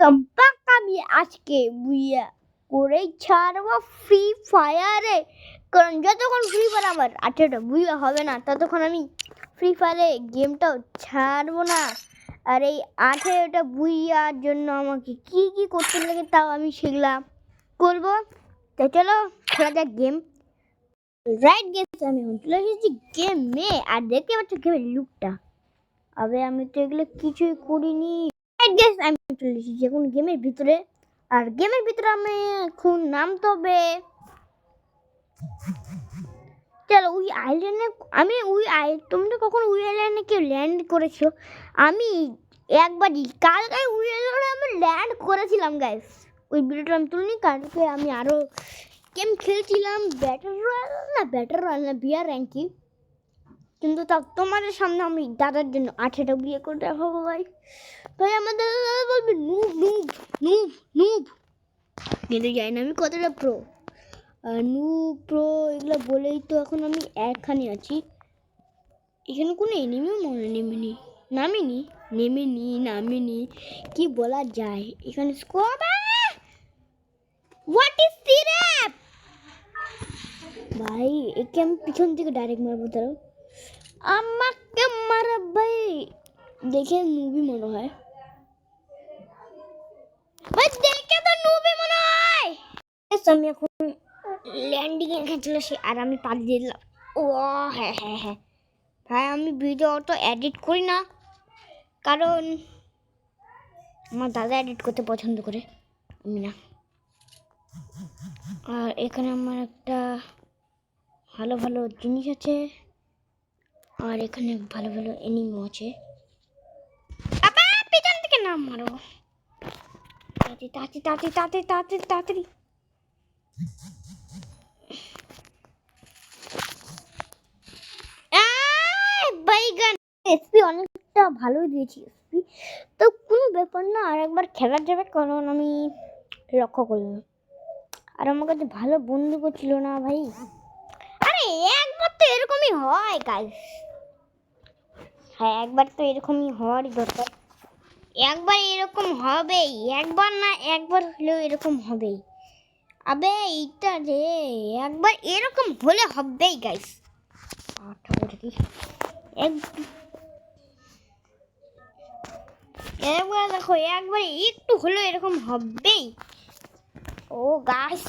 কম্পাক আমি আজকে বুইয়া করে ছাড়বো ফ্রি ফায়ারে কারণ যতক্ষণ ফ্রি ফায়ার আমার আঠেরোটা বুইয়া হবে না, ততক্ষণ আমি ফ্রি ফায়ারে গেমটাও ছাড়বো না। আর এই আঠেরোটা বুইয়ার জন্য আমাকে কি কি করতে লাগে তাও আমি সেগুলা করব। তো চলো, খেলা যাক গেম রাইট গেমস আমি চলে এসেছি গেমে আর দেখতে পাচ্ছ গেমের লুকটা আবে, আমি তো এগুলো কিছুই করিনি। গেমস আমি চলে এসেছি এখন গেমের ভিতরে, আর গেমের ভিতরে আমি এখন নামতে হবে চলো, ওই আইল্যান্ডে আমি ওই আই তোমরা কখন ওই আইল্যান্ডে কেউ ল্যান্ড করেছ? আমি একবারই, কালকে ওই আইল্যান্ডে আমি ল্যান্ড করেছিলাম গাইস ওই ভিডিওটা আমি তুলিনি, কালকে আমি আরও গেম খেলছিলাম ব্যাটার রয়্যাল না ব্যাটার রয়্যাল না বিয়ার র্যাঙ্কি কিন্তু তাও তোমাদের সামনে আমি দাদার জন্য আঠেটা বিয়ে করে দেখাবো ভাই ভাই দাদা বলবে, নুব নুব নুব নুব। কিন্তু জানি না আমি কতটা প্রো নু প্রো এগুলো বলেই তো এখন আমি একখানে আছি। এখানে কোনো এনিমিও মনে নেমেনি। নামিনি? নেমেনি, নামিনি। কি বলা যায়? এখানে হোয়াট ইজ সিরাপ ভাই, একে আমি পিছন থেকে ডাইরেক্ট মারবো তারও আমাকে মারা, ভাই। দেখে নুবি মনে হয়। দেখে তো নুবি মনে হয়। আমি এখন ল্যান্ডিং চলে আসি, আর আমি পালিয়ে দিলাম। ও হ্যাঁ হ্যাঁ হ্যাঁ। ভাই, আমি ভিডিও অত এডিট করি না, কারণ আমার দাদা এডিট করতে পছন্দ করে, আমি না। আর এখানে আমার একটা ভালো ভালো জিনিস আছে, আর এখানে ভালো ভালো এনিমো আছে। পিছন থেকে না মারো। তাড়াতাড়ি তাড়াতাড়ি তাড়াতাড়ি তাড়াতাড়ি তাড়াতাড়ি এসপি অনেকটা ভালোই দিয়েছি এসপি তো কোনো ব্যাপার না, আর একবার খেলা যাবে কারণ আমি লক্ষ্য করলাম। আর আমার কাছে ভালো বন্দুকও ছিল না ভাই। আরে, একবার তো এরকমই হয় কাজ হ্যাঁ একবার তো এরকমই হওয়ারই দরকার। একবার এরকম হবেই, একবার না একবার হলেও এরকম হবেই। আবে, এইটা রে, একবার এরকম হলে হবেই গাইস একবার দেখো, একবার একটু হলেও এরকম হবেই। ও গাইস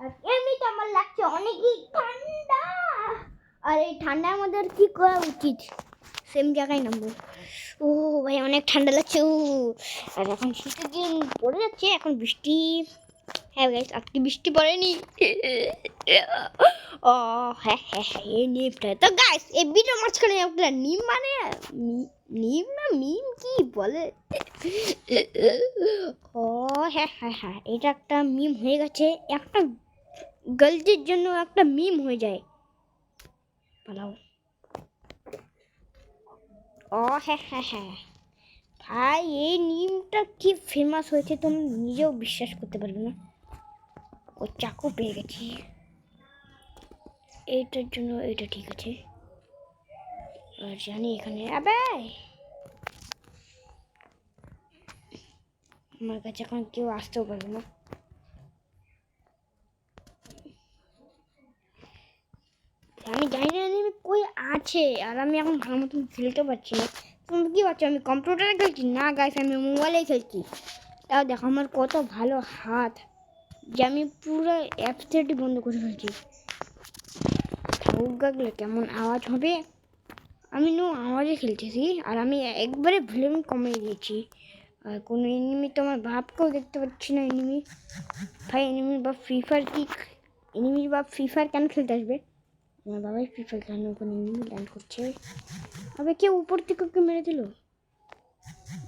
আর এমনিতে আমার লাগছে অনেকই ঠান্ডা। আর এই ঠান্ডার মধ্যে কি করা উচিত? সেম জায়গায় নামবো। ও ভাই, অনেক ঠান্ডা লাগছে ও আর এখন শীতের দিন, পড়ে যাচ্ছে, এখন বৃষ্টি। হ্যাঁ গাইস আজকে বৃষ্টি পড়েনি। ও হ্যাঁ হ্যাঁ হ্যাঁ নিমটা তো গাইস এই ভিডিও মাঝখানে একটা নিম মানে নিম না মিম কি বলে? ও হ্যাঁ হ্যাঁ হ্যাঁ এটা একটা মিম হয়ে গেছে। একটা গলতির জন্য একটা মিম হয়ে যায়। পালাও। ও হ্যাঁ হ্যাঁ হ্যাঁ। ভাই, এই নিমটা কি ফেমাস হয়েছে তুমি নিজেও বিশ্বাস করতে পারবে না। ও চাকু পেয়ে গেছি। এইটার জন্য এটা ঠিক আছে। আর জানি এখানে, আবে! আমার কাছে এখন কেউ আসতেও পারবে না। আমি জানি না আমি কই আছে, আর আমি এখন ভালো মতন খেলতে পারছি না। তুমি কি পাচ্ছ আমি কম্পিউটারে খেলছি? না গাইস আমি মোবাইলে খেলছি। তাও দেখো, আমার কত ভালো হাত, যে আমি পুরো অ্যাপসেটই বন্ধ করে ফেলছি। গাগলে কেমন আওয়াজ হবে? আমি নো আওয়াজে খেলতেছি, আর আমি একবারে ভলিউম কমিয়ে দিয়েছি। আর কোনো এনিমি তো আমার বাপকেও দেখতে পাচ্ছি না এনিমি ভাই এনিমির বা ফ্রি ফায়ার কি এনিমির বা ফ্রি ফায়ার কেন খেলতে আসবে? আমার বাবাই ফ্রি ফায়ার কেন কোনো এনিমি ল্যান্ড করছে আবে কেউ উপর থেকে ওকে মেরে দিল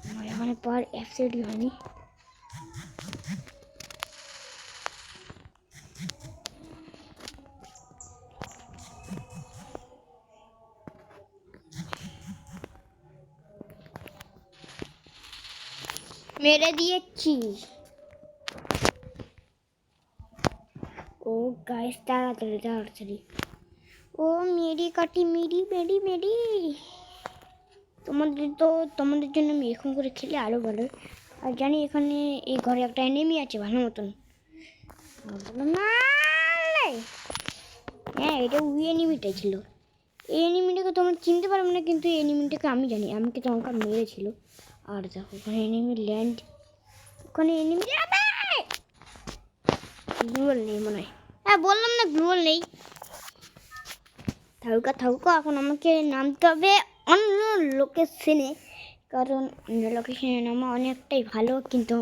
আমার এখানে পাওয়ার অ্যাপসেটই হয়নি মেরে দিয়েছি ও গাইস তাড়াতাড়ি তাড়াতাড়ি ও মেরি কাটি, মেরি মেরি মেরি। তোমাদের তো, তোমাদের জন্য আমি এরকম করে খেলে আরও ভালো। আর জানি এখানে এই ঘরে একটা এনেমি আছে ভালো মতন। হ্যাঁ এটা ওই এনিমিটাই ছিল। এই এনিমিটাকে তোমরা চিনতে পারবে না, কিন্তু এই এনিমিটাকে আমি জানি। আমাকে তো আমাকে মেরেছিল। আর দেখো, ওখানে এনিমি ল্যান্ড ওখানে এনিমি গ্লুয়াল নেই মনে হয়। হ্যাঁ বললাম না গ্লুয়াল নেই। থাকুকা থাকুকা এখন আমাকে নামতে হবে অন্য লোকেশনে কারণ অন্য লোকেশনে নামা অনেকটাই ভালো, কিন্তু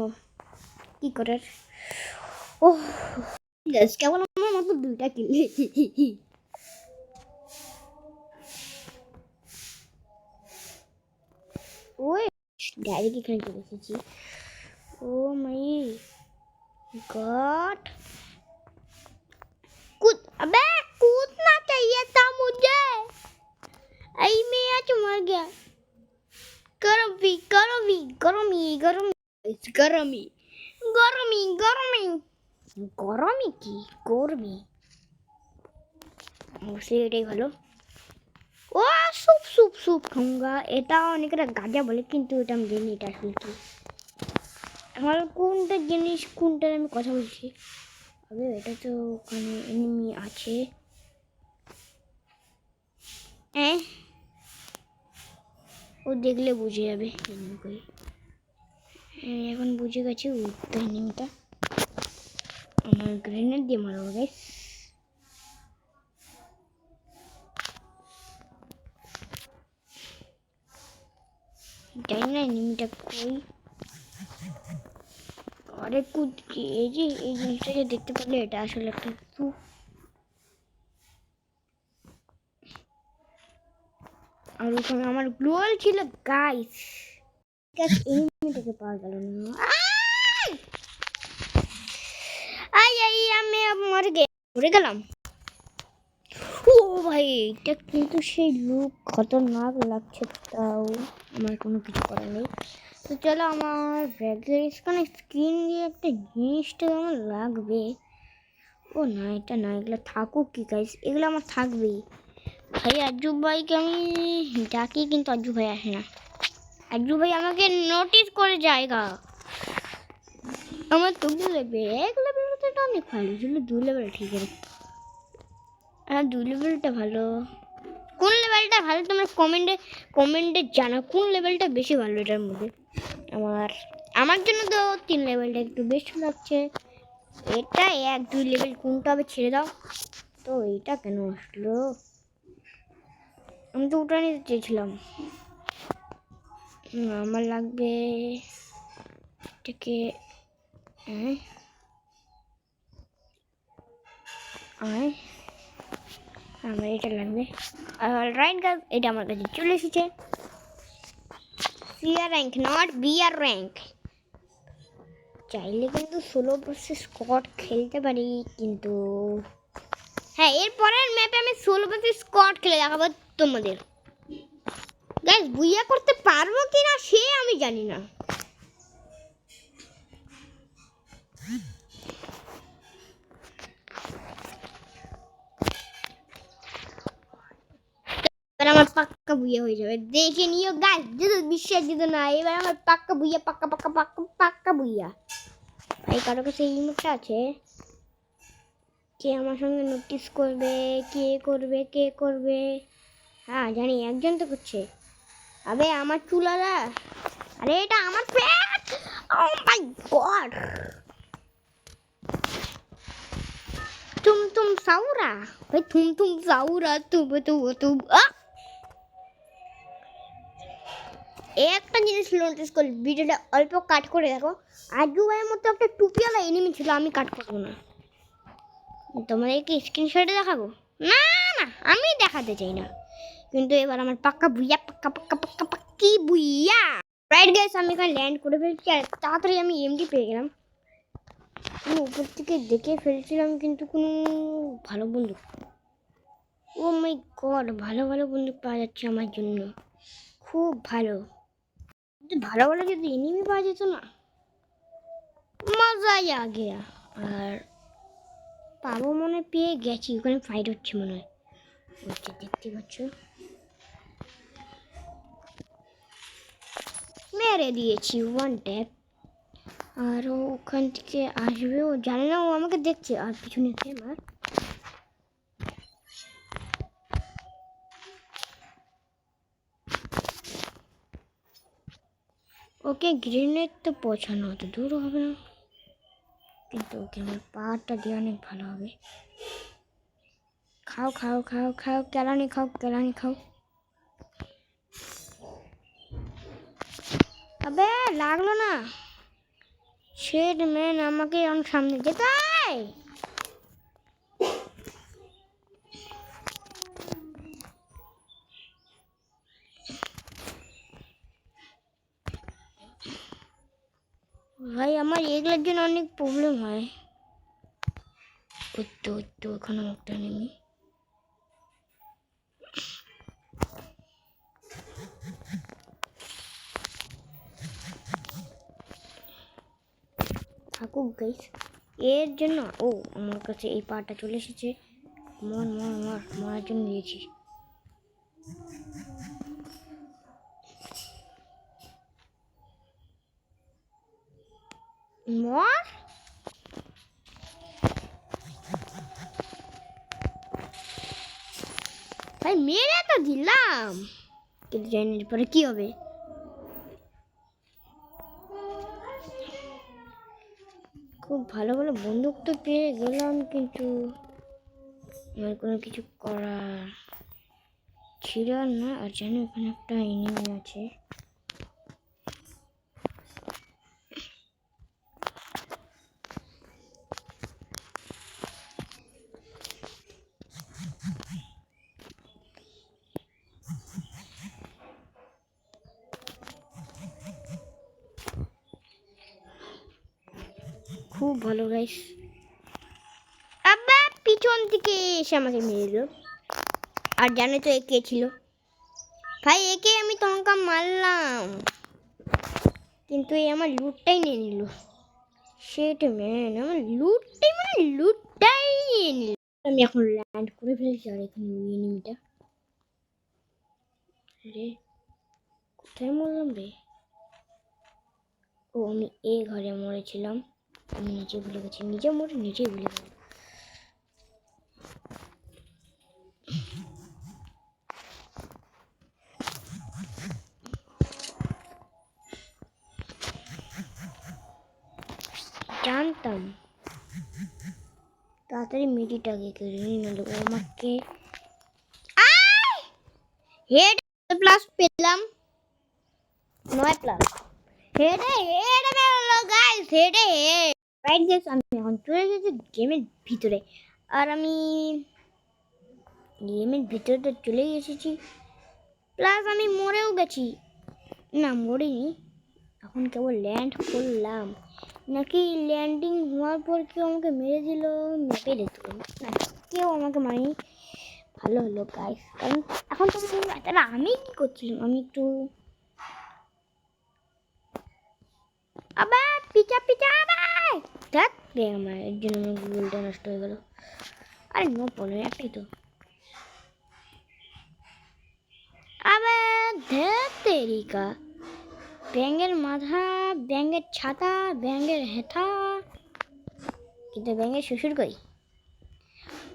কী করার? ও কেবল আমার মতো দুইটা কিনলে ওই ডাইরেক্ট এখানে চলে এসেছি। ও মাই গড। কুদ আবে কুদ না। चाहिए था मुझे आई मैं आज मर गया गरमी गरमी गरमी गरमी गरमी गरमी गरमी গরমই কি গরমি অবশ্যই এটাই ভালো ও সুপ সুপ সুপ খাঙ্গা এটা অনেকটা গাজা বলে কিন্তু এটা আমি জানি এটা আসলে কি আমার কোনটা জিনিস কোনটার আমি কথা বলছি আবে এটা তো ওখানে এনিমি আছে হ্যাঁ? ও দেখলে বুঝে যাবে কই হ্যাঁ, এখন বুঝে গেছে উঠতে এনিমিটা আমার গ্রেনেড দিয়ে মারবো গাইস জানি না এনিমিটা কই। আরে কুদকি এই যে এই জিনিসটাকে দেখতে পারলে এটা আসলে একটা আর ওখানে আমার গ্লোয়াল ছিল গাইস এই মেয়েটাকে পাওয়া গেল না। আই! আই আমি মর গে, মরে গেলাম। ও ভাই, এটা কিন্তু সেই লুক, খতরনাক লাগছে তাও। আমার কোনো কিছু করার নেই। তো চলো, আমার ব্যাগের এখানে স্ক্রিন দিয়ে একটা জিনিসটা আমার লাগবে। ও না, এটা না, এগুলো থাকুক কি গাইস এগুলো আমার থাকবেই। ভাই, আজু ভাইকে আমি ডাকি, কিন্তু আজু ভাই আসে না। আজু ভাই আমাকে নোটিস করে জায়গা। আমার তবু লেবে এক লেভেল তো এটা অনেক ভালো ছিল দু লেভেল ঠিক আছে। হ্যাঁ দু লেভেলটা ভালো। কোন লেভেলটা ভালো তোমরা কমেন্টে কমেন্টে জানা কোন লেভেলটা বেশি ভালো এটার মধ্যে? আমার আমার জন্য তো তিন লেভেলটা একটু বেশি লাগছে। এটা এক, দুই লেভেল কোনটা হবে ছেড়ে দাও। তো এইটা কেন আসলো? আমি তো ওটা নিতে চেয়েছিলাম। আমার লাগবে এটাকে আয় আমার এটা লাগবে। আর রাইট গাছ এটা আমার কাছে চলে এসেছে। C R rank not B R rank চাইলে কিন্তু ষোলো বছর স্কট খেলতে পারি, কিন্তু হ্যাঁ এর পরের ম্যাপে আমি ষোলো বছর স্কট খেলে দেখাবো। তোমাদের। গ্যাস বুইয়া করতে পারব কি না সে আমি জানি না। এবার আমার পাক্কা বুইয়া হয়ে যাবে। দেখে নিও গাছ যদি বিশ্বাস দিত না। এবার আমার পাক্কা বুইয়া, পাক্কা পাক্কা পাক্কা পাক্কা বুইয়া। ভাই, কারও কাছে এই মুখটা আছে? কে আমার সঙ্গে নোটিস করবে? কে করবে? কে করবে? হ্যাঁ জানি, একজন তো করছে আবে, আমার চুলারা আরে, এটা আমার পেট! ও মাই গড তুম তুম সাউরা। ভাই তুম তুম সাউরা তুম তুম তুম একটা জিনিস নোটিস করি, ভিডিওটা অল্প কাট করে দেখো। আজু ভাইয়ের মতো একটা টুপিওয়ালা এনিমি ছিল, আমি কাট করব না। তোমাদেরকে স্ক্রিনশটে দেখাবো? না না, আমি দেখাতে চাই না। কিন্তু এবার আমার পাক্কা বুইয়া, পাক্কা পাক্কা পাক্কা, পাক্কি বুইয়া। রাইট গাইস আমি এখানে ল্যান্ড করে ফেলছি আর তাড়াতাড়ি আমি এমডি পেয়ে গেলাম। আমি উপর থেকে দেখে ফেলছিলাম কিন্তু কোনো ভালো বন্দুক ও মাই গড ভালো ভালো বন্দুক পাওয়া যাচ্ছে আমার জন্য। খুব ভালো। ভালো ভালো যদি এনিমি পাওয়া যেত না, মজাই আ গিয়া আর পাবো মনে পেয়ে গেছি। ওখানে ফাইট হচ্ছে মনে হয়। দেখতে পাচ্ছ। মেরে দিয়েছি ওয়ান ট্যাপ আর ও ওখান থেকে আসবে ও জানে না ও আমাকে দেখছে আর পিছনে আছে আমার ওকে গ্রেনেড তো পৌঁছানো অত দূর হবে না কিন্তু ওকে আমার পাহাড়টা দিয়ে অনেক ভালো হবে খাও খাও খাও খাও কেলানি খাও কেলানি খাও আবে, লাগল না। শেড ম্যান আমাকে অন সামনে যেতে হয়। ভাই, আমার এগুলোর জন্য অনেক প্রবলেম হয়। ওই তো ওই তো ওখানে একটা নেমি থাকুক গাইস এর জন্য, ও, আমার কাছে এই পাটা চলে এসেছে। মর মর মর, মরার জন্য দিয়েছি। মর? ভাই, মেরে তো দিলাম। কিন্তু জানি না পরে কি হবে। খুব ভালো ভালো বন্দুক তো পেয়ে গেলাম, কিন্তু আমার কোনো কিছু করার ছিল না, আর জানি ওখানে একটা ইনিমি আছে। খুব ভালো গাইস আবার পিছন থেকে এসে আমাকে মেরে দিল। আর জানো তো এ কে ছিল? ভাই একে আমি তোমাকে মারলাম। কিন্তু এই আমার লুটটাই নিয়ে নিল। সেটা ম্যান আমার লুটটাই মানে লুটটাই নিয়ে নিল। আমি এখন ল্যান্ড করে ফেলেছি, আর এখানে এনিমিটা রে কোথায় মরলাম রে? ও, আমি এ ঘরে মরেছিলাম। আমি নিজে ভুলে গেছি। নিজে মরে নিজেই ভুলে গেলাম। জানতাম। তাড়াতাড়ি মিডিটাকে কেড়ে নিয়ে নিল। ও আমাকে হেড প্লাস পেলাম। নয় প্লাস। হেডে হেডে গাইস হেডে। রাইট গাইস আমি এখন চলে গেছি গেমের ভিতরে। আর আমি গেমের ভিতরে তো চলে এসেছি। প্লাস আমি মরেও গেছি। না, মরিনি। এখন কেবল ল্যান্ড করলাম। নাকি ল্যান্ডিং হওয়ার পর কেউ আমাকে মেরে দিল? দেখতে পেলাম না, কেউ আমাকে মারেনি। ভালো হলো গাইস কারণ এখন তো তাহলে আমি কি করছিলাম? আমি একটু আবার পিচা পিচা, আবার দেখ আমার, এর জন্য আমার গুগলটা নষ্ট হয়ে গেল। আরে নো পনেরো একটাই তো। তেরিকা। ব্যাঙের মাথা, ব্যাঙের ছাতা, ব্যাঙের হেথা। কিন্তু ব্যাঙের শ্বশুর কই?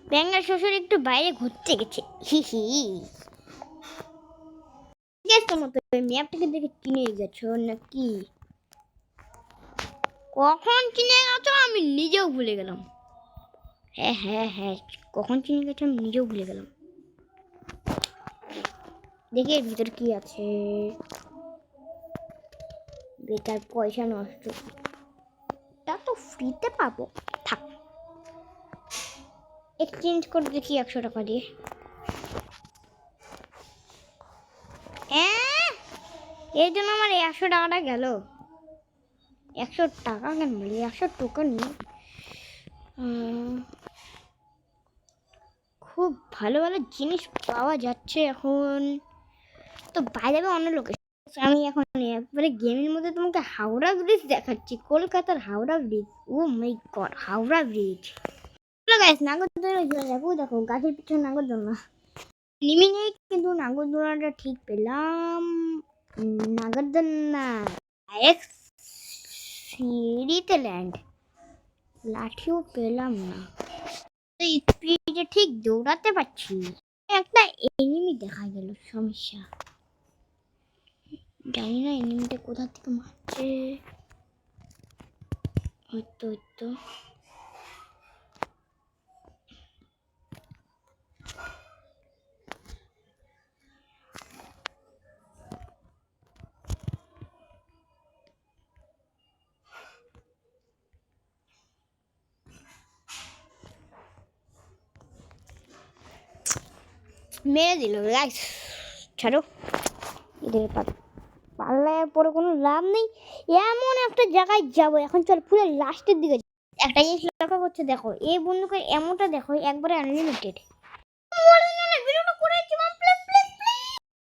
ব্যাঙের শ্বশুর একটু বাইরে ঘুরতে গেছে। হি হি। তোমার তো ম্যাপটাকে দেখে চিনে গেছো নাকি? কখন চিনে গেছো? আমি নিজেও ভুলে গেলাম। হ্যাঁ হ্যাঁ হ্যাঁ কখন চিনে গেছো? আমি নিজেও ভুলে গেলাম। দেখি এর ভিতর কি আছে। বেকার পয়সা নষ্ট। তা তো ফ্রিতে পাবো। থাক। এক্সচেঞ্জ করে দেখি একশো টাকা দিয়ে। এর জন্য আমার একশো টাকাটা গেল। একশো টাকা কেন বলি? একশো টোকেন খুব ভালো ভালো জিনিস পাওয়া যাচ্ছে এখন। তো বাইরে অন্য লোকেশন আমি এখন একবারে গেমের মধ্যে তোমাকে হাওড়া ব্রিজ দেখাচ্ছি। কলকাতার Howrah bridge oh my god Howrah bridge guys নাগরদোলা দেখো দেখো, গাছের পিছনে নাগরদোলা। নিমি নেই কিন্তু নাগরদোলাটা ঠিক পেলাম। নাগরদোলা। এক্স সিঁড়িতে ল্যান্ড লাঠিও পেলাম না স্পিডে ঠিক দৌড়াতে পারছি একটা এনিমি দেখা গেল সমস্যা জানি না এনিমিটা কোথা থেকে মারছে হয়তো হয়তো মেরে দিল। গাইস ছাড়ো। এদের পাল্লায় পরে কোনো লাভ নেই। এমন একটা জায়গায় যাব। এখন চল পুরো লাস্টের দিকে একটা জিনিস লক্ষ্য করছে, দেখো, এই বন্ধুকে এমনটা দেখো, একবারে আনলিমিটেড